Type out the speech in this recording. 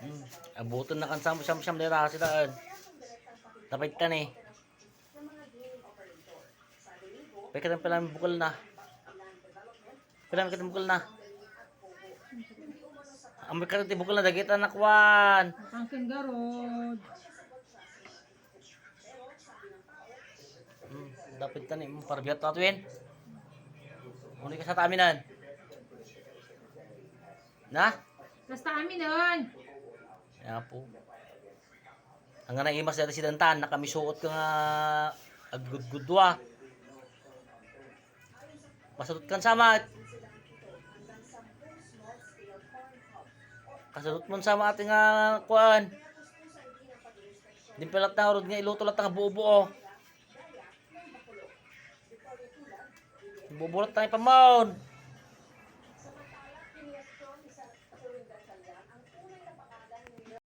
Hmm. Abuton na kan sam sam sam dira sila. Tapit kan eh. Pwede ka pala bukal na. Pwede ka bukal na. Amoy ka rin bukal na dagita na kwan. Angkin garod. Hmm. Dapat ka ni mo para bigat tatuin. Muna ka sa taminan. Na? Basta amin nun. Nga po. Ang nga imas na residentan, nakamisuot ka nga aggudgudwa. Masadot kan sama. Kasadot mo sama ating nga kuan. Dimpelat na rod nga iluto lat nga buo-buo. Bubulat tayo pa maon.